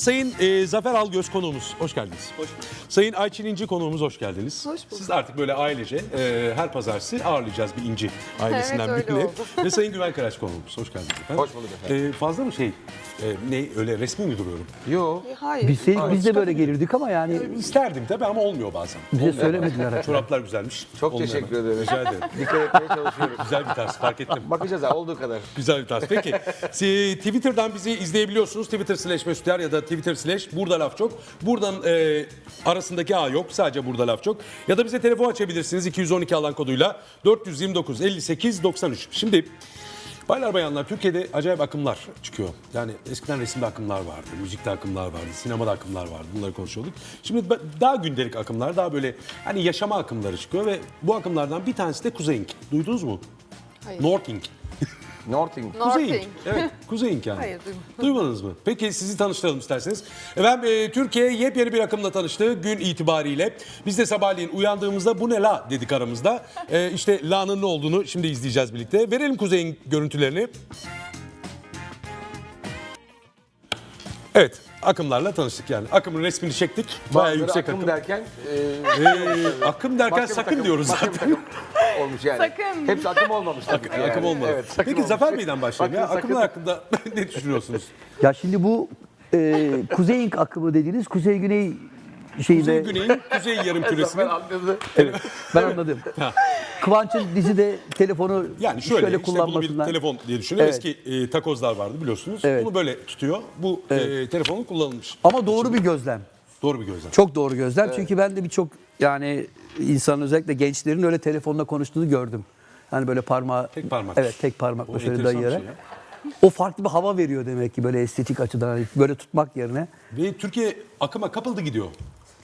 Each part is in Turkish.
Sayın e, Zafer Algöz konuğumuz, hoş geldiniz. Hoş Sayın Ayçin İnci konuğumuz, hoş geldiniz. Hoş bulduk. Siz artık böyle ailece e, her pazartesi ağırlayacağız bir İnci ailesinden Evet, öyle birini. oldu. Ve Sayın Güven Karaç konuğumuz, hoş geldiniz efendim. Hoş bulduk efendim. E, fazla mı şey, e, ne öyle resmi mi duruyorum? Yo. Hayır. Biz, biz de böyle gelirdik ama yani İsterdim tabii ama olmuyor bazen. bize söylemediler. Çoraplar güzelmiş. Çok Olmuyor teşekkür ederim. Rica ederim. Dikkat etmeye çalışıyorum. Güzel bir tarz, fark ettim. Bakacağız ha olduğu kadar. Güzel bir tarz. Peki si- Twitter'dan bizi izleyebiliyorsunuz. Twitter slash Mesut ya da Twitter slash Burada Laf Çok. Buradan e, arasındaki A yok. Sadece Burada Laf Çok. Ya da bize telefon açabilirsiniz 212 alan koduyla 429 58 93. Şimdi Baylar bayanlar Türkiye'de acayip akımlar çıkıyor. Yani eskiden resimde akımlar vardı, müzikte akımlar vardı, sinemada akımlar vardı. Bunları konuşuyorduk. Şimdi daha gündelik akımlar, daha böyle hani yaşama akımları çıkıyor ve bu akımlardan bir tanesi de Kuzey Ink. Duydunuz mu? Hayır. North Ink. Northing. Kuzey Northing. Ink. Evet, Kuzey Ink yani. Hayır, duymadım. Duymadınız mı? Peki sizi tanıştıralım isterseniz. Efendim e, Türkiye yepyeni bir akımla tanıştı gün itibariyle. Biz de sabahleyin uyandığımızda bu ne la dedik aramızda. E, işte la'nın ne olduğunu şimdi izleyeceğiz birlikte. Verelim Kuzey'in görüntülerini. Evet, akımlarla tanıştık yani. Akımın resmini çektik. Bayağı Bazıları yüksek akım akım. derken e, Ee, akım derken başka bir sakın takım- diyoruz başka bir zaten. takım olmuş yani. Sakın. Hepsi akım olmamış tabii ki. yani. Akım olmadı. Evet, sakın Peki olmuş. Zafer Bey'den başlayalım ya. Sakın, Akımlar hakkında ne düşünüyorsunuz? Ya şimdi bu e, Kuzey İnk akımı dediğiniz Kuzey Güney şeyinde Kuzey Güney'in Kuzey yarım Zafer küresinin anladı. evet, ben anladım. Kıvanç'ın dizide telefonu Yani şöyle, işte bunu bir kullanmasından telefon diye düşünün. Evet. Eski e, takozlar vardı biliyorsunuz. Evet. Bunu böyle tutuyor. Bu e, telefonun kullanılmış. ama doğru bir gözlem. Doğru bir gözlem. Çok doğru gözlem. Çünkü ben de birçok yani insan özellikle gençlerin öyle telefonla konuştuğunu gördüm. Hani böyle parmağı Tek parmak. Evet, tek parmakla O şöyle enteresan bir dayayarak. şey ya. o farklı bir hava veriyor demek ki böyle estetik açıdan hani böyle tutmak yerine. Ve Türkiye akıma kapıldı gidiyor.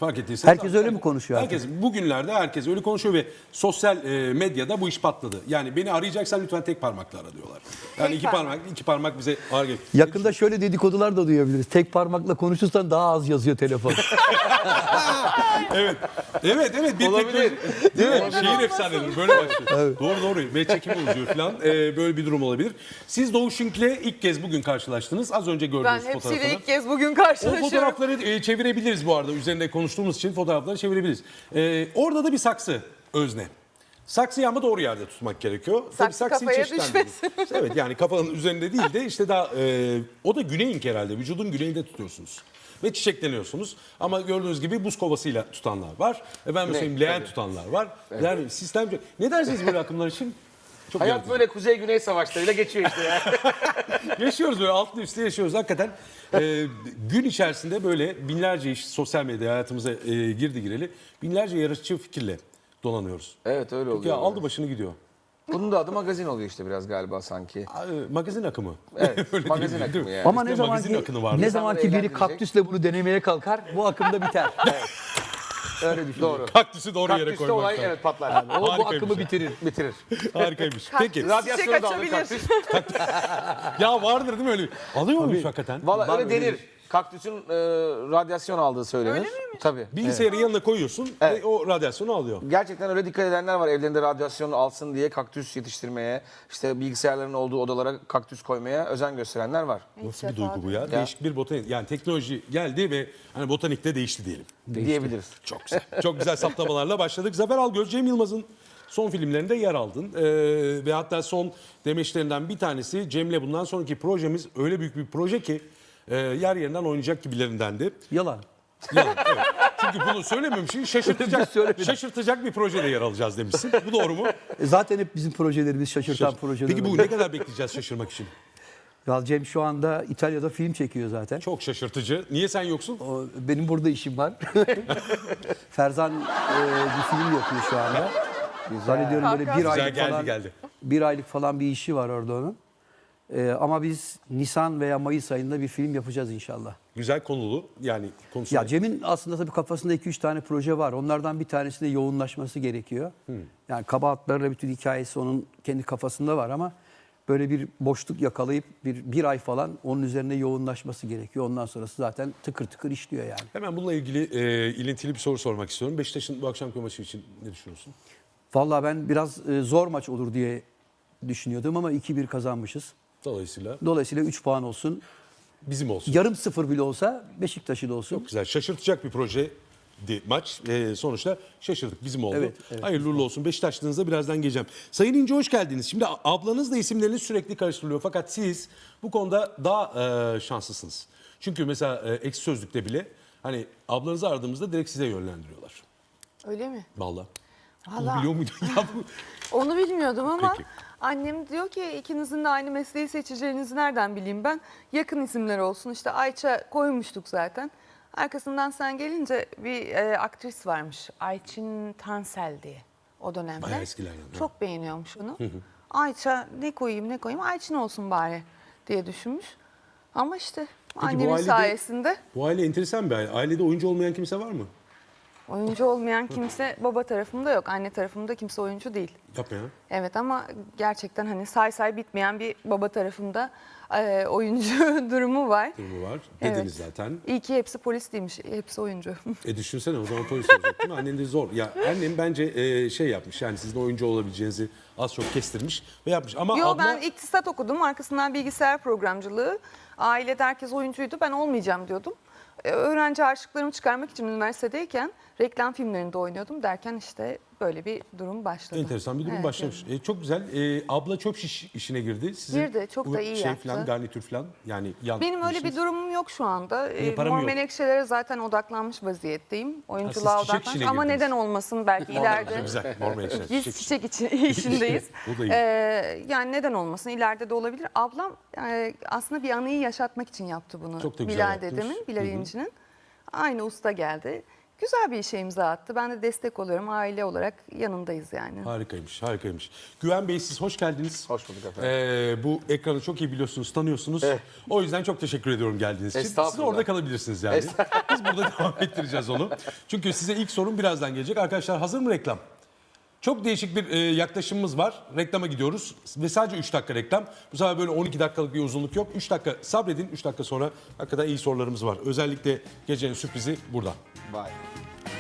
Fark ettiyseniz. Herkes öyle mi konuşuyor artık? Herkes bugünlerde herkes öyle konuşuyor ve sosyal e, medyada bu iş patladı. Yani beni arayacaksan lütfen tek parmakla ara diyorlar. Yani Tek iki parmak. parmak, iki parmak bize ağır gelir. Yakında şöyle dedikodular da duyabiliriz. Tek parmakla konuşursan daha az yazıyor telefon. Evet evet bir Olabilir. teknoloji- Değil mi? Şehir efsaneleri böyle başlıyor. Doğru doğru ve çekimi uzuyor falan. Ee, böyle bir durum olabilir. Siz Doğu Şink'le ilk kez bugün karşılaştınız. Az önce Ben hepsiyle fotoğrafını. ilk kez bugün O karşılaşıyorum. fotoğrafları e, çevirebiliriz bu arada. Üzerinde konuştuğumuz için fotoğrafları çevirebiliriz. Ee, orada da bir saksı özne. Saksıyı ama doğru yerde tutmak gerekiyor. Tabii Saksı saksıyı kafaya çeşitlendiriyoruz. Evet yani kafanın üzerinde değil de işte daha e, o da güneyink herhalde. Vücudun güneyinde tutuyorsunuz. Ve çiçekleniyorsunuz. Ama gördüğünüz gibi buz kovasıyla tutanlar var. Efendim söyleyeyim leğen Tabii. tutanlar var. Yani sistem... Ne dersiniz böyle akımlar için? Çok Hayat yaratıcı. böyle kuzey-güney savaşlarıyla geçiyor işte ya. Yaşıyoruz böyle altlı üstte yaşıyoruz hakikaten. e, gün içerisinde böyle binlerce iş sosyal medya hayatımıza e, girdi gireli. Binlerce yarışçı fikirle dolanıyoruz. evet öyle oluyor. Ya aldı başını gidiyor. Bunun da adı magazin oluyor işte biraz galiba sanki. Aa, e, Magazin akımı. Evet, Öyle magazin değil mi? akımı yani. Ama ne Eskiden zaman magazin ki akını vardı. ne İnsanları zaman ki biri eğlendirecek. kaktüsle bunu denemeye kalkar bu akımda biter. Öyle düşünüyorum. Doğru. Kaktüsü doğru yere Kaktüste koymak olay lazım. evet patlar. O bu Harikaymış akımı ya. bitirir. Bitirir. Harikaymış. Peki. Radyasyonu da alır kaktüs. Ya vardır değil mi öyle? bir- Alıyor muymuş hakikaten? Valla öyle öyle denir. Kaktüsün e, radyasyon aldığı söylenir. Öyle miymiş? Tabii. Bilgisayarın yanına koyuyorsun Evet. ve o radyasyonu alıyor. Gerçekten öyle dikkat edenler var evlerinde radyasyon alsın diye kaktüs yetiştirmeye, işte bilgisayarların olduğu odalara kaktüs koymaya özen gösterenler var. Nasıl bir duygu bu ya? Değişik bir botanik. Yani teknoloji geldi ve hani botanikte değişti diyelim. Diyebiliriz. Çok güzel. Çok güzel saptamalarla başladık. Zafer Algöz, Cem Yılmaz'ın son filmlerinde yer aldın. Ee, ve hatta son demeçlerinden bir tanesi Cem'le bundan sonraki projemiz öyle büyük bir proje ki e, yer yerinden oynayacak gibilerindendi. Yalan. Yalan, evet. Çünkü bunu söylememişsin şaşırtacak, Söylemedim. şaşırtacak bir projede yer alacağız demişsin. Bu doğru mu? E zaten hep bizim projelerimiz şaşırtan projeler. Peki bu oluyor. ne kadar bekleyeceğiz şaşırmak için? Ya Cem şu anda İtalya'da film çekiyor zaten. Çok şaşırtıcı. Niye sen yoksun? O, benim burada işim var. Ferzan e, bir film yapıyor şu anda. Zannediyorum böyle bir. Güzel aylık geldi falan, geldi. bir aylık falan bir işi var orada onun. E, ama biz Nisan veya Mayıs ayında bir film yapacağız inşallah. Güzel konulu yani konusu. Ya Cem'in aslında tabii kafasında 2-3 tane proje var. Onlardan bir tanesinde yoğunlaşması gerekiyor. Yani kabahatlarla bütün hikayesi onun kendi kafasında var ama böyle bir boşluk yakalayıp bir, bir ay falan onun üzerine yoğunlaşması gerekiyor. Ondan sonrası zaten tıkır tıkır işliyor yani. Hemen bununla ilgili e, ilintili bir soru sormak istiyorum. Beşiktaş'ın bu akşamki maçı için ne düşünüyorsun? Vallahi ben biraz e, zor maç olur diye düşünüyordum ama 2-1 kazanmışız. Dolayısıyla Dolayısıyla 3 puan olsun. bizim olsun. Yarım sıfır bile olsa Beşiktaş'ın olsun. Çok güzel. Şaşırtacak bir proje maç. Ee, sonuçta şaşırdık. Bizim oldu. Evet, evet. Hayırlı uğurlu olsun. Beşiktaşlığınıza birazdan geleceğim. Sayın İnce hoş geldiniz. Şimdi ablanızla isimleriniz sürekli karıştırılıyor. Fakat siz bu konuda daha e, şanslısınız. Çünkü mesela e, eksi sözlükte bile hani ablanızı aradığımızda direkt size yönlendiriyorlar. Öyle mi? Vallahi. Vallahi. biliyor muydun ya? bu? Onu bilmiyordum ama Peki. annem diyor ki ikinizin de aynı mesleği seçeceğinizi nereden bileyim ben? Yakın isimler olsun. İşte Ayça koymuştuk zaten. Arkasından sen gelince bir e, aktris varmış. Ayçin Tansel diye o dönemde. Bayağı eskilerden. Çok beğeniyormuş onu. Ayça ne koyayım ne koyayım Ayçin olsun bari diye düşünmüş. Ama işte annemin ailede- sayesinde Bu aile enteresan bir aile. Ailede oyuncu olmayan kimse var mı? Oyuncu olmayan kimse baba tarafımda yok. Anne tarafımda kimse oyuncu değil. Yapma ya. Evet ama gerçekten hani say say bitmeyen bir baba tarafında e, oyuncu durumu var. Durumu var. Evet. Dediniz zaten. İyi ki hepsi polis değilmiş, hepsi oyuncu. E düşünsene o zaman polis olacak değil mi? Annen de zor. Ya annem bence e, şey yapmış yani sizin oyuncu olabileceğinizi az çok kestirmiş ve yapmış. Ama Yo abla ben iktisat okudum, arkasından bilgisayar programcılığı. Ailede herkes oyuncuydu, ben olmayacağım diyordum. E, öğrenci harçlıklarımı çıkarmak için üniversitedeyken reklam filmlerinde oynuyordum derken işte böyle bir durum başladı. enteresan bir durum Evet, başlamış. E, çok güzel. E, abla çöp şiş işine girdi. Sizin Girdi, çok bu da iyi şey yaptı. Falan, garnitür falan yani yan Benim öyle bir durumum yok şu anda. Param Mor? Menekşelere zaten odaklanmış vaziyetteyim. Oyunculuğa çiçek odaklanmış. Ama girdiniz. neden olmasın belki ileride. Güzel. Mor menekşe. Biz Çiçek- çiçek içi- işindeyiz. O da iyi. Ee, yani neden olmasın ileride de olabilir. Ablam e, aslında bir anıyı yaşatmak için yaptı bunu. Çok da güzel Bilal dedemin, Bilal İnci'nin. Aynı usta geldi. Güzel bir işe imza attı. Ben de destek oluyorum. Aile olarak yanındayız yani. Harikaymış, harikaymış. Güven Bey siz hoş geldiniz. Hoş bulduk efendim. Ee, bu ekranı çok iyi biliyorsunuz, tanıyorsunuz. Evet. O yüzden çok teşekkür ediyorum geldiğiniz için. Siz orada kalabilirsiniz yani. Biz burada devam ettireceğiz onu. Çünkü size ilk sorum birazdan gelecek. Arkadaşlar hazır mı reklam? Çok değişik bir e, yaklaşımımız var. Reklama gidiyoruz ve sadece 3 dakika reklam. Bu sefer böyle 12 dakikalık bir uzunluk yok. 3 dakika sabredin. 3 dakika sonra hakikaten iyi sorularımız var. Özellikle gecenin sürprizi burada. Bye.